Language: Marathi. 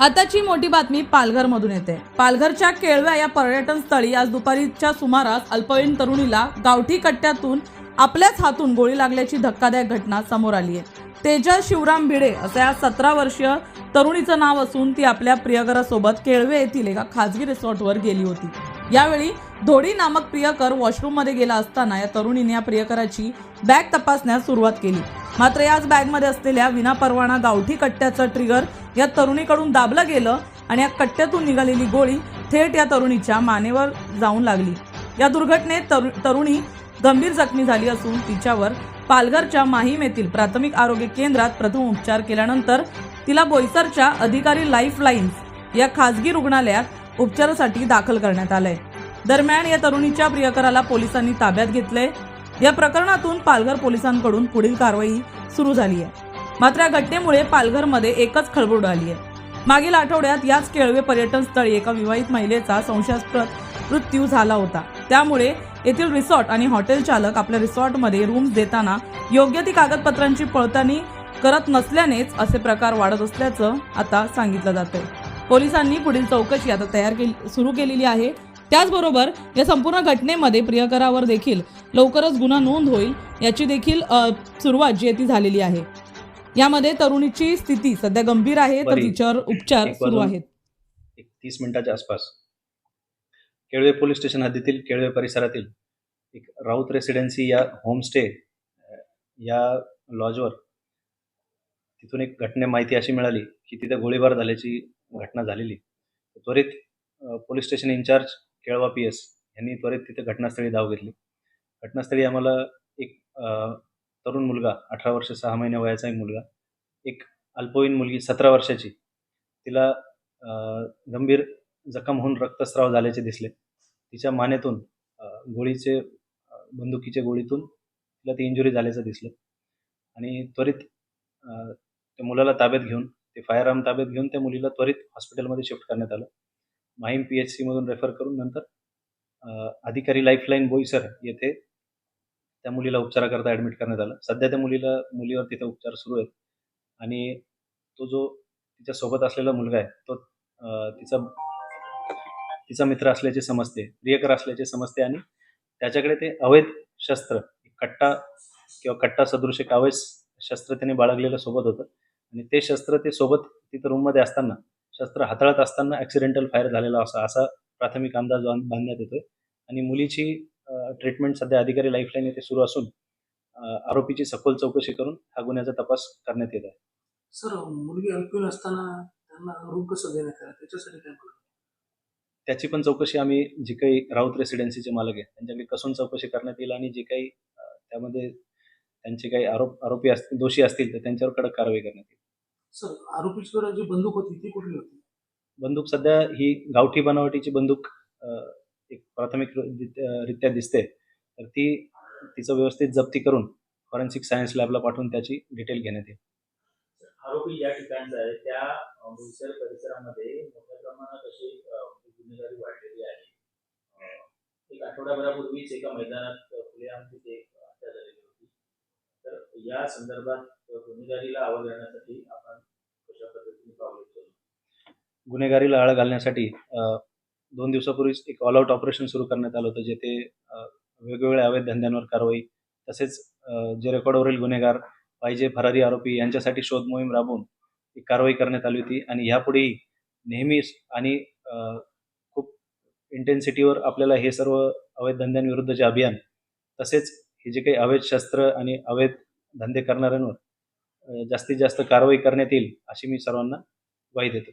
आताची मोठी बातमी पालघरमधून येते. पालघरच्या केळव्या या पर्यटन स्थळी आज दुपारीच्या सुमारास अल्पवयीन तरुणीला गावठी कट्ट्यातून आपल्याच हातून गोळी लागल्याची धक्कादायक घटना समोर आली आहे तेजस शिवराम भिडे असं या सतरा वर्षीय तरुणीचं नाव असून ती आपल्या प्रियकरासोबत केळवे येथील एका खाजगी रिसॉर्टवर गेली होती. यावेळी धोडी नामक प्रियकर वॉशरूममध्ये गेला असताना या तरुणीने या प्रियकराची बॅग तपासण्यास सुरुवात केली. मात्र याच बॅगमध्ये असलेल्या विनापरवाना गावठी कट्ट्याचं ट्रिगर या तरुणीकडून दाबलं गेलं आणि या कट्ट्यातून निघालेली गोळी थेट या तरुणीच्या मानेवर जाऊन लागली. या दुर्घटनेत तरु तरुणी गंभीर जखमी झाली असून तिच्यावर पालघरच्या माहीम येथील प्राथमिक आरोग्य केंद्रात प्रथम उपचार केल्यानंतर तिला बोईसरच्या अधिकारी लाईफ लाईन्स या खासगी रुग्णालयात उपचारासाठी दाखल करण्यात आलंय. दरम्यान या तरुणीच्या प्रियकराला पोलिसांनी ताब्यात घेतलंय. या प्रकरणातून पालघर पोलिसांकडून पुढील कारवाई सुरू झाली आहे मात्र या घटनेमुळे पालघरमध्ये एकच खळबळ उडाली आहे. मागील आठवड्यात याच केळवे पर्यटन स्थळी एका विवाहित महिलेचा संशयास्पद मृत्यू झाला होता. त्यामुळे येथील रिसॉर्ट आणि हॉटेल चालक आपल्या रिसॉर्टमध्ये रूम्स देताना योग्य ती कागदपत्रांची पडताळणी करत नसल्यानेच असे प्रकार वाढत असल्याचं आता सांगितलं जातंय. पोलिसांनी पुढील चौकशी आता तयार केली सुरू केलेली आहे. त्याचबरोबर या संपूर्ण घटनेमध्ये प्रियकरावर देखील लवकरच गुन्हा नोंद होईल याची देखील सुरुवात जी ती झालेली आहे. यामध्ये तरुणीची स्थिती सध्या गंभीर आहे तर. तिच्यावर उपचार सुरू आहेत. तीस मिनिटाच्या आसपास. केळवे पोलीस स्टेशन हद्दीतील केळवे परिसरातील एक राऊत रेसिडेन्सी या होमस्टे या लॉजवर तिथून एक घटने माहिती अशी मिळाली की तिथे गोळीबार झाल्याची घटना झालेली. त्वरित police station incharge Kelwa P S यांनी त्वरित तिथे घटनास्थळी धाव घेतली. घटनास्थळी आम्हाला एक तरुण मुलगा अठरा वर्ष सहा महिने वयाचा एक मुलगा एक अल्पवयीन मुलगी सतरा वर्षाची. तिला गंभीर जखम होऊन रक्तस्राव झाल्याचे दिसले. तिच्या मानेतून गोळीचे बंदुकीच्या गोळीतून तिला ती इंजुरी झाल्याचं दिसलं. आणि त्वरित त्या मुलाला ताब्यात घेऊन ते फायर आर्म ताब्यात घेऊन त्या मुलीला त्वरित हॉस्पिटलमध्ये शिफ्ट करण्यात आलं. माहीम पी एच सीमधून रेफर करून नंतर अधिकारी लाईफलाईन बोईसर येथे त्या मुलीला उपचाराकरता ॲडमिट करण्यात आलं. सध्या त्या मुलीला मुलीवर तिथे उपचार सुरू आहेत. आणि तो जो तिच्या सोबत असलेला मुलगा आहे तो तिचा तिचा मित्र असल्याचे समजते प्रियकर असल्याचे समजते आणि त्याच्याकडे ते अवैध शस्त्र कट्टा किंवा कट्टा सदृश एक अवैध शस्त्र त्याने बाळगलेलं सोबत होतं. आणि ते शस्त्र ते सोबत तिथं रूममध्ये असताना शस्त्र हाताळत असताना ॲक्सिडेंटल फायर झालेला असा असा प्राथमिक अंदाज बांधण्यात येतोय. आणि मुलीची ट्रीटमेंट सध्या अधिकारी लाईफलाईन येथे सुरू असून आरोपीची सखोल चौकशी करून हा गुन्ह्याचा तपास करण्यात येत आहे. सर मुलगी अल्पवयीन असताना त्यांना रूम कसं देण्यात आलं त्याच्यासाठी काय त्याची पण चौकशी आम्ही जी काही राऊत रेसिडेन्सीचे मालक आहेत त्यांच्याकडे कसून चौकशी करण्यात येईल आणि जे काही त्यामध्ये त्यांचे काही आरोप आरोपी असतील दोषी असतील तर त्यांच्यावर कडक कारवाई करण्यात येईल. सर आरोपीच्याकडे जी बंदूक होती ती कुठली होती? बंदूक सध्या ही गावठी बनावटीची बंदूक एक प्राथमिक रित्या दिसते. तर ती तिचं व्यवस्थित जप्ती करून फॉरेन्सिक सायन्स लॅबला पाठवून त्याची डिटेल घेण्यात येईल. आरोपी ज्या ठिकाणचा आहे. त्या बोईसर परिसरामध्ये मोठ्या प्रमाणात अशी गुन्हेगारी वाढलेली आहे. एक आठवड्याभरापूर्वीच एका मैदानात खुलेआम तिथे हत्या झालेली होती. तर या संदर्भात गुन्हेगारीला आवाज देण्यासाठी आपण कशा पद्धतीने पावले गुन्हेगारीला आळ घालण्यासाठी दोन दिवसापूर्वीच एक ऑल आउट ऑपरेशन सुरू करण्यात आलं होतं जेथे वेगवेगळ्या अवैध धंद्यांवर कारवाई तसेच जे रेकॉर्डवरील गुन्हेगार पाहिजे फरारी आरोपी यांच्यासाठी शोध मोहीम राबवून एक कारवाई करण्यात आली होती. आणि यापुढेही नेहमीच आणि खूप इंटेन्सिटीवर आपल्याला हे सर्व अवैध धंद्यांविरुद्धचे अभियान तसेच हे जे काही अवैध शस्त्र आणि अवैध धंदे करणाऱ्यांवर जास्तीत जास्त कारवाई करण्यात येईल अशी मी सर्वांना ग्वाही देतो.